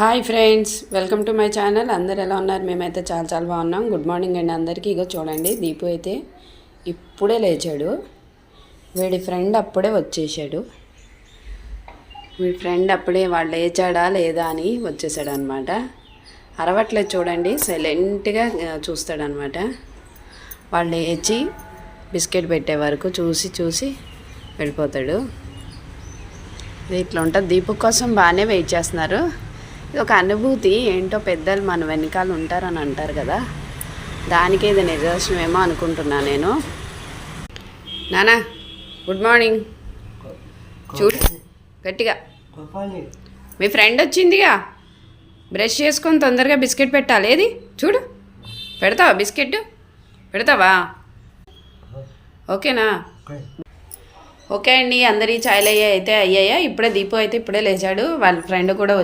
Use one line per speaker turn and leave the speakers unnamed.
Hi friends welcome to my channel అందరు ఎలా ఉన్నారు? మేమైతే చాలా చాలా బాగున్నాం. గుడ్ మార్నింగ్ అండి అందరికీ. ఇగో చూడండి దీపు అయితే ఇప్పుడే లేచాడు. వీడి ఫ్రెండ్ అప్పుడే వచ్చేసాడు. వీడి ఫ్రెండ్ అప్పుడే వాడు లేచాడా లేదా అని వచ్చేసాడు అనమాట అరవట్లేదు చూడండి సైలెంట్గా చూస్తాడనమాట వాళ్ళు లేచి బిస్కెట్ పెట్టే వరకు చూసి చూసి వెళ్ళిపోతాడు. ఇట్లా ఉంటుంది. దీపు కోసం బాగానే వెయిట్ చేస్తున్నారు. ఇది ఒక అనుభూతి. ఏంటో పెద్దలు మన వెనకాల ఉంటారని అంటారు కదా. దానికి ఇది నిదర్శనమేమో అనుకుంటున్నా నేను. నానా గుడ్ మార్నింగ్. చూడు గట్టిగా. మీ ఫ్రెండ్ వచ్చిందిగా. బ్రష్ చేసుకొని తొందరగా బిస్కెట్ పెట్టాలి. ఏది? చూడు. పెడతావా బిస్కెట్? పెడతావా? ఓకేనా? ఓకే అండి. అందరి చాయ్లు అయ్యాయి అయితే అయ్యాయా? ఇప్పుడే దీపు అయితే ఇప్పుడే లేచాడు. వాళ్ళ ఫ్రెండ్ కూడా